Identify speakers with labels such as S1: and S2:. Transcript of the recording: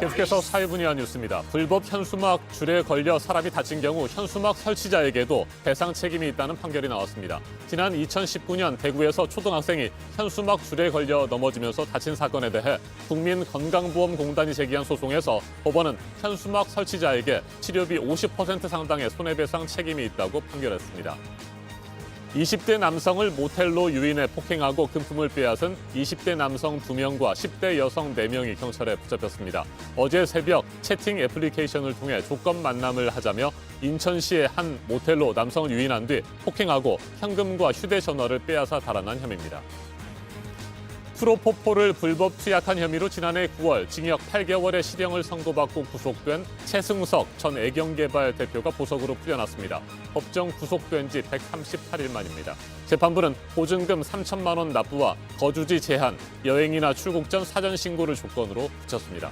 S1: 계속해서 사회 분야 뉴스입니다. 불법 현수막 줄에 걸려 사람이 다친 경우 현수막 설치자에게도 배상 책임이 있다는 판결이 나왔습니다. 지난 2019년 대구에서 초등학생이 현수막 줄에 걸려 넘어지면서 다친 사건에 대해 국민건강보험공단이 제기한 소송에서 법원은 현수막 설치자에게 치료비 50% 상당의 손해배상 책임이 있다고 판결했습니다. 20대 남성을 모텔로 유인해 폭행하고 금품을 빼앗은 20대 남성 2명과 10대 여성 4명이 경찰에 붙잡혔습니다. 어제 새벽 채팅 애플리케이션을 통해 조건 만남을 하자며 인천시의 한 모텔로 남성을 유인한 뒤 폭행하고 현금과 휴대전화를 빼앗아 달아난 혐의입니다. 프로포폴을 불법 투약한 혐의로 지난해 9월 징역 8개월의 실형을 선고받고 구속된 최승석 전 애경개발 대표가 보석으로 풀려났습니다. 법정 구속된 지 138일 만입니다. 재판부는 보증금 3천만 원 납부와 거주지 제한, 여행이나 출국 전 사전 신고를 조건으로 붙였습니다.